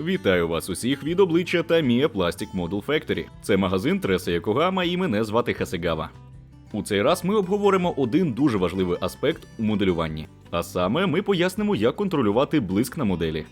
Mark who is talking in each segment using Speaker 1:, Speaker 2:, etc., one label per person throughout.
Speaker 1: Вітаю вас усіх від обличчя та Mia Plastic Model Factory. Це магазин Треса Якогама і мене звати Хасегава. У цей раз ми обговоримо один дуже важливий аспект у моделюванні. А саме ми пояснимо, як контролювати блиск на моделі.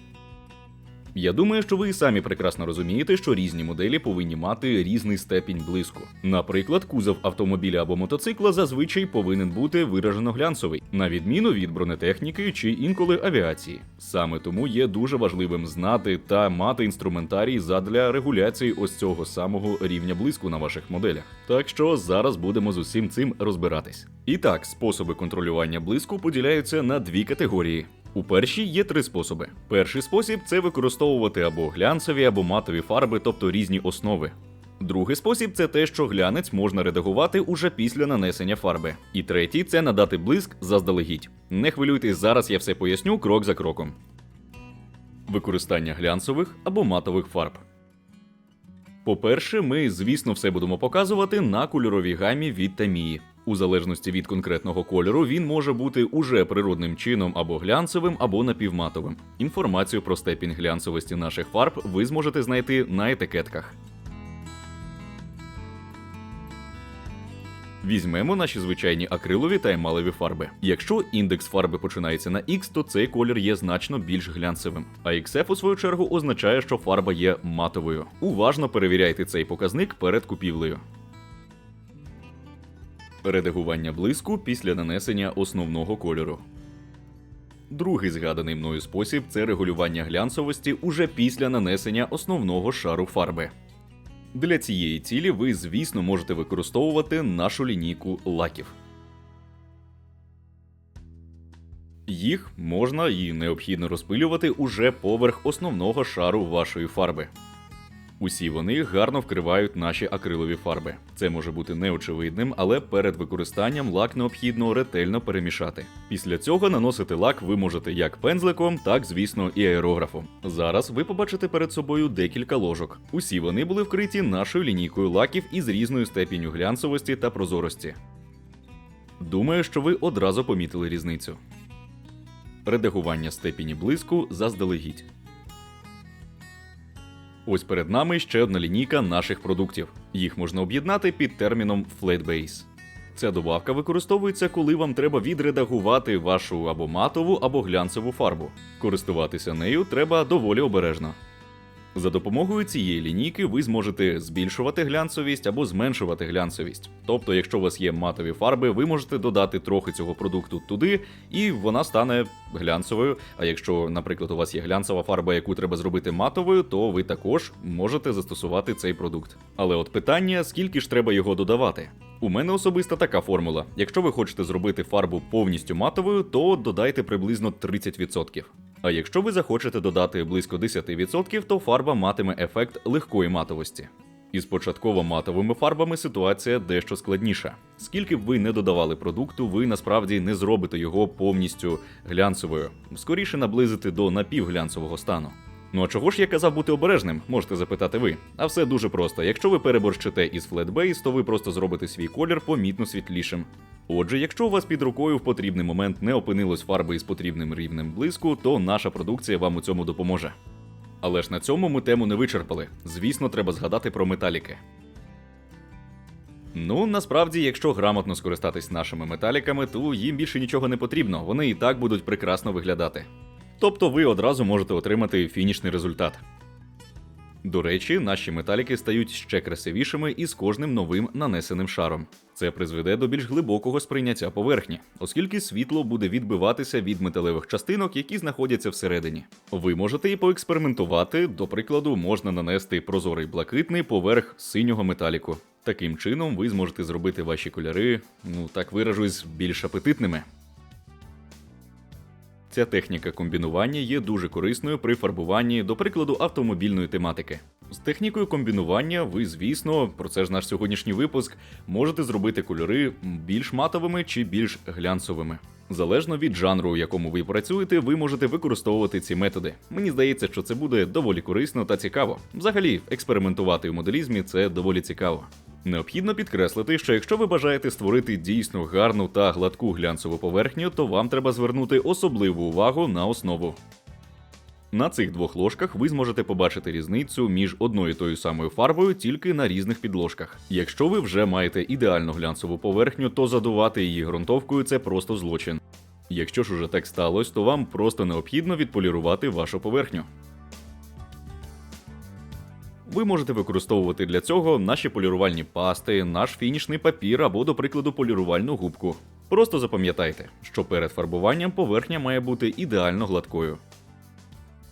Speaker 1: Я думаю, що ви і самі прекрасно розумієте, що різні моделі повинні мати різний степінь блиску. Наприклад, кузов автомобіля або мотоцикла зазвичай повинен бути виражено глянцевий, на відміну від бронетехніки чи інколи авіації. Саме тому є дуже важливим знати та мати інструментарій задля регуляції ось цього самого рівня блиску на ваших моделях. Так що зараз будемо з усім цим розбиратись. І так, способи контролювання блиску поділяються на дві категорії. У першій є три способи. Перший спосіб це використовувати або глянцеві, або матові фарби, тобто різні основи. Другий спосіб це те, що глянець можна редагувати уже після нанесення фарби. І третій це надати блиск заздалегідь. Не хвилюйтесь, зараз я все поясню крок за кроком. Використання глянцевих або матових фарб. По-перше, ми, звісно, все будемо показувати на кольоровій гамі від Тамії. У залежності від конкретного кольору він може бути уже природним чином або глянцевим, або напівматовим. Інформацію про степінь глянцевості наших фарб ви зможете знайти на етикетках. Візьмемо наші звичайні акрилові та емалеві фарби. Якщо індекс фарби починається на X, то цей колір є значно більш глянцевим. А XF, у свою чергу, означає, що фарба є матовою. Уважно перевіряйте цей показник перед купівлею. Редагування блиску після нанесення основного кольору. Другий згаданий мною спосіб це регулювання глянцевості уже після нанесення основного шару фарби. Для цієї цілі ви, звісно, можете використовувати нашу лінійку лаків. Їх можна і необхідно розпилювати уже поверх основного шару вашої фарби. Усі вони гарно вкривають наші акрилові фарби. Це може бути неочевидним, але перед використанням лак необхідно ретельно перемішати. Після цього наносити лак ви можете як пензликом, так, звісно, і аерографом. Зараз ви побачите перед собою декілька ложок. Усі вони були вкриті нашою лінійкою лаків із різною степінню глянцевості та прозорості. Думаю, що ви одразу помітили різницю. Редагування степені блиску заздалегідь. Ось перед нами ще одна лінійка наших продуктів. Їх можна об'єднати під терміном Flatbase. Ця добавка використовується, коли вам треба відредагувати вашу або матову, або глянцеву фарбу. Користуватися нею треба доволі обережно. За допомогою цієї лінійки ви зможете збільшувати глянцевість або зменшувати глянцевість. Тобто, якщо у вас є матові фарби, ви можете додати трохи цього продукту туди, і вона стане глянцевою. А якщо, наприклад, у вас є глянцева фарба, яку треба зробити матовою, то ви також можете застосувати цей продукт. Але от питання, скільки ж треба його додавати? У мене особиста така формула. Якщо ви хочете зробити фарбу повністю матовою, то додайте приблизно 30%. А якщо ви захочете додати близько 10%, то фарба матиме ефект легкої матовості. Із початково матовими фарбами ситуація дещо складніша. Скільки б ви не додавали продукту, ви насправді не зробите його повністю глянцевою, скоріше наблизити до напівглянцевого стану. Ну а чого ж я казав бути обережним, можете запитати ви. А все дуже просто. Якщо ви переборщите із флетбейс, то ви просто зробите свій колір помітно світлішим. Отже, якщо у вас під рукою в потрібний момент не опинилось фарби із потрібним рівнем блиску, то наша продукція вам у цьому допоможе. Але ж на цьому ми тему не вичерпали. Звісно, треба згадати про металіки. Ну, насправді, якщо грамотно скористатись нашими металіками, то їм більше нічого не потрібно, вони і так будуть прекрасно виглядати. Тобто ви одразу можете отримати фінішний результат. До речі, наші металіки стають ще красивішими із кожним новим нанесеним шаром. Це призведе до більш глибокого сприйняття поверхні, оскільки світло буде відбиватися від металевих частинок, які знаходяться всередині. Ви можете і поекспериментувати, до прикладу, можна нанести прозорий блакитний поверх синього металіку. Таким чином ви зможете зробити ваші кольори, ну так виражусь, більш апетитними. Ця техніка комбінування є дуже корисною при фарбуванні, до прикладу, автомобільної тематики. З технікою комбінування ви, звісно, про це ж наш сьогоднішній випуск, можете зробити кольори більш матовими чи більш глянцевими. Залежно від жанру, у якому ви працюєте, ви можете використовувати ці методи. Мені здається, що це буде доволі корисно та цікаво. Взагалі, експериментувати у моделізмі це доволі цікаво. Необхідно підкреслити, що якщо ви бажаєте створити дійсно гарну та гладку глянцеву поверхню, то вам треба звернути особливу увагу на основу. На цих двох ложках ви зможете побачити різницю між одною тою самою фарбою тільки на різних підложках. Якщо ви вже маєте ідеальну глянцеву поверхню, то задувати її ґрунтовкою це просто злочин. Якщо ж уже так сталося, то вам просто необхідно відполірувати вашу поверхню. Ви можете використовувати для цього наші полірувальні пасти, наш фінішний папір або, до прикладу, полірувальну губку. Просто запам'ятайте, що перед фарбуванням поверхня має бути ідеально гладкою.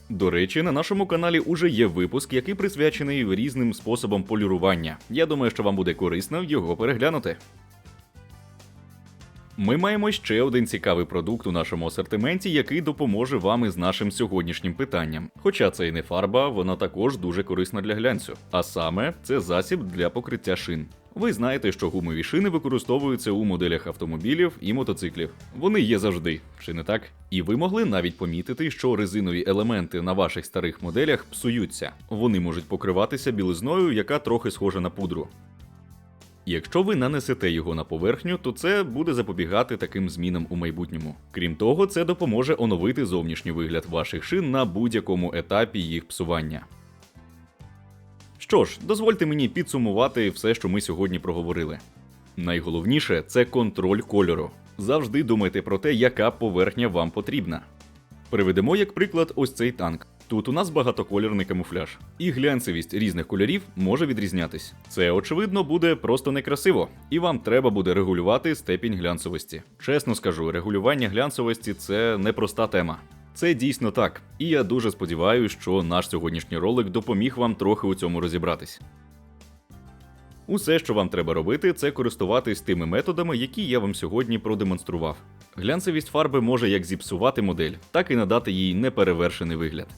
Speaker 1: До речі, на нашому каналі уже є випуск, який присвячений різним способам полірування. Я думаю, що вам буде корисно його переглянути. Ми маємо ще один цікавий продукт у нашому асортименті, який допоможе вам із нашим сьогоднішнім питанням. Хоча це і не фарба, вона також дуже корисна для глянцю. А саме це засіб для покриття шин. Ви знаєте, що гумові шини використовуються у моделях автомобілів і мотоциклів. Вони є завжди, чи не так? І ви могли навіть помітити, що резинові елементи на ваших старих моделях псуються. Вони можуть покриватися білизною, яка трохи схожа на пудру. Якщо ви нанесете його на поверхню, то це буде запобігати таким змінам у майбутньому. Крім того, це допоможе оновити зовнішній вигляд ваших шин на будь-якому етапі їх псування. Що ж, дозвольте мені підсумувати все, що ми сьогодні проговорили. Найголовніше це контроль кольору. Завжди думайте про те, яка поверхня вам потрібна. Приведемо як приклад ось цей танк. Тут у нас багатокольорний камуфляж, і глянцевість різних кольорів може відрізнятись. Це, очевидно, буде просто некрасиво, і вам треба буде регулювати степінь глянцевості. Чесно скажу, регулювання глянцевості це непроста тема. Це дійсно так, і я дуже сподіваюся, що наш сьогоднішній ролик допоміг вам трохи у цьому розібратись. Усе, що вам треба робити, це користуватись тими методами, які я вам сьогодні продемонстрував. Глянцевість фарби може як зіпсувати модель, так і надати їй неперевершений вигляд.